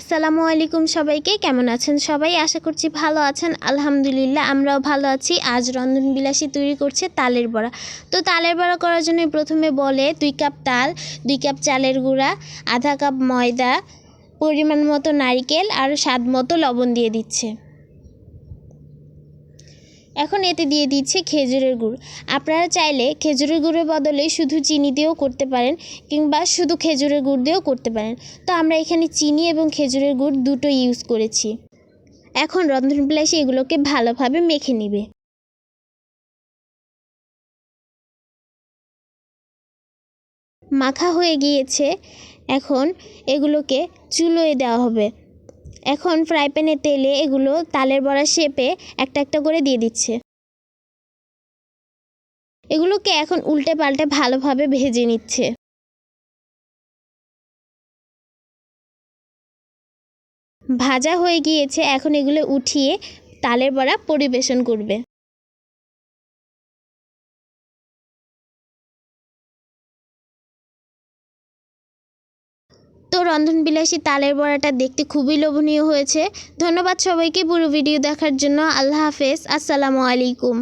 আসসালামু আলাইকুম সবাইকে, কেমন আছেন সবাই? আশা করছি ভালো আছেন। আলহামদুলিল্লাহ, আমরাও ভালো আছি। আজ রন্ধন বিলাসী তৈরি করছে তালের বড়া। তো তালের বড়া করার জন্য প্রথমে বলে দুই কাপ তাল, দুই কাপ চালের গুঁড়া, আধা কাপ ময়দা, পরিমাণ মতো নারিকেল আর স্বাদ মতো লবণ দিয়ে দিচ্ছে। এখন এতে দিয়ে দিচ্ছে খেজুরের গুড়। আপনারা চাইলে খেজুরের গুড়ের বদলে শুধু চিনি দিয়েও করতে পারেন কিংবা শুধু খেজুরের গুড় দিয়েও করতে পারেন। তো আমরা এখানে চিনি এবং খেজুরের গুড় দুটো ইউজ করেছি। এখন রন্ধন বিলাসী এগুলোকে ভালোভাবে মেখে নিবে। মাখা হয়ে গিয়েছে। এখন এগুলোকে চুলোয় দেওয়া হবে। এখন ফ্রাই প্যানে তেলে এগুলো তালের বড়া শেপে একটা একটা করে দিয়ে দিচ্ছে। এগুলোকে এখন উল্টে পাল্টে ভালোভাবে ভেজে নিচ্ছে। ভাজা হয়ে গিয়েছে, এখন এগুলো উঠিয়ে তালের বড়া পরিবেশন করবে। তো রন্ধনবিলাসী তালের বড়াটা দেখতে খুবই লোভনীয় হয়েছে। ধন্যবাদ সবাইকে পুরো ভিডিও দেখার জন্য। আল্লাহ হাফেজ। আসসালামু আলাইকুম।